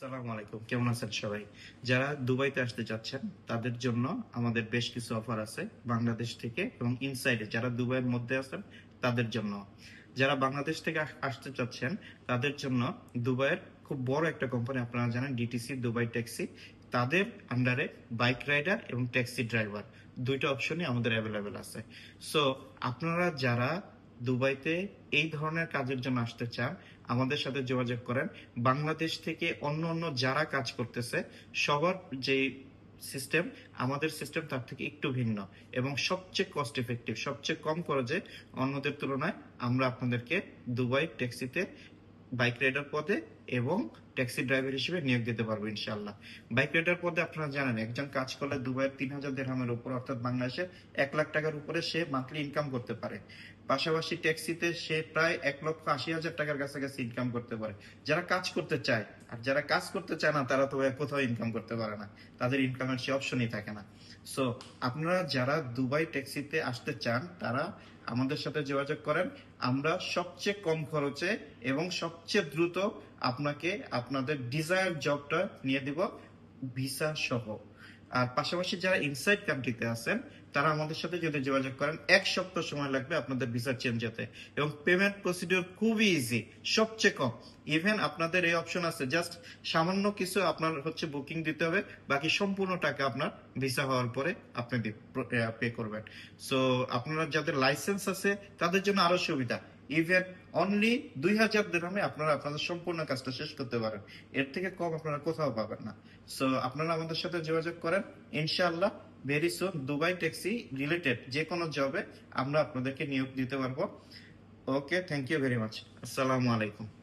আসসালামু আলাইকুম। কেমন আছেন সবাই? যারা দুবাইতে আসতে চাচ্ছেন, তাদের জন্য আমাদের বেশ কিছু অফার আছে বাংলাদেশ থেকে এবং ইনসাইডে যারা দুবাইয়ের মধ্যে আছেন, তাদের জন্য। যারা বাংলাদেশ থেকে আসতে চাচ্ছেন, তাদের জন্য দুবাইয়ের খুব বড় একটা কোম্পানি আপনারা জানেন ডিটিসি দুবাই ট্যাক্সি। তাদের আন্ডারে বাইক রাইডার এবং ট্যাক্সি ড্রাইভার দুইটা অপশনই আমাদের অ্যাভেলেবেল আছে। সো আপনারা যারা দুবাইতে এই ধরনের কাজের জন্য আসতে চান, আমাদের সাথে যোগাযোগ করেন। বাংলাদেশ থেকে অন্য অন্য যারা কাজ করতেছে সবার যে সিস্টেম আমাদের সিস্টেম তার থেকে একটু ভিন্ন এবং সবচেয়ে কস্ট এফেক্টিভ সবচেয়ে কম খরচে অন্যদের তুলনায় আমরা আপনাদেরকে দুবাই ট্যাক্সিতে বাইক রাইডার পথে এবং ট্যাক্সি ড্রাইভার হিসেবে নিয়োগ দিতে পারব ইনশাল্লাহ বাইক রাইডার পদে আপনারা জানেন, একজন কাজ করলে দুবাইয়ের তিন হাজার দেড়হামের উপর, অর্থাৎ বাংলাদেশে এক লাখ টাকার উপরে সে মান্থলি ইনকাম করতে পারে। পাশাপাশি ট্যাক্সিতে সে প্রায় এক লক্ষ আশি হাজার টাকার কাছাকাছি ইনকাম করতে পারে। যারা কাজ করতে চায়, আর যারা কাজ করতে চায় না, তারা তো কোথাও ইনকাম করতে পারে না। তাদের ইনকামের সে অপশনই থাকে না। সো আপনারা যারা দুবাই ট্যাক্সিতে আসতে চান, তারা আমাদের সাথে যোগাযোগ করেন। আমরা সবচেয়ে কম খরচে এবং সবচেয়ে দ্রুত আপনাকে আপনাদের ডিজায়ার জবটা নিয়ে দিব ভিসা সহ। আর পাশাপাশি যারা ইনসাইড কান্ট্রিতে আছেন, তারা আমাদের সাথে যদি যোগাযোগ করেন, এক সপ্তাহ সময় লাগবে আপনাদের ভিসা চেঞ্জ হতে। এবং পেমেন্ট প্রসিডিওর খুবই ইজি সবচেয়ে কম। ইভেন আপনাদের এই অপশন আছে জাস্ট সামান্য কিছু আপনার হচ্ছে বুকিং দিতে হবে, বাকি সম্পূর্ণ টাকা আপনার ভিসা হওয়ার পরে আপনি পে করবেন। সো আপনারা যাদের লাইসেন্স আছে, তাদের জন্য আরও সুবিধা। ইভেন অনলি দুই হাজার দিরহামে আপনারা আপনাদের সম্পূর্ণ কাজটা শেষ করতে পারেন। এর থেকে কম আপনারা কোথাও পাবেন না। সো আপনারা আমাদের সাথে যোগাযোগ করেন। ইনশাআল্লাহ very soon Dubai taxi related যে কোনো জবে আমরা আপনাদেরকে নিয়োগ দিতে পারব। Okay thank you very much আসসালামু আলাইকুম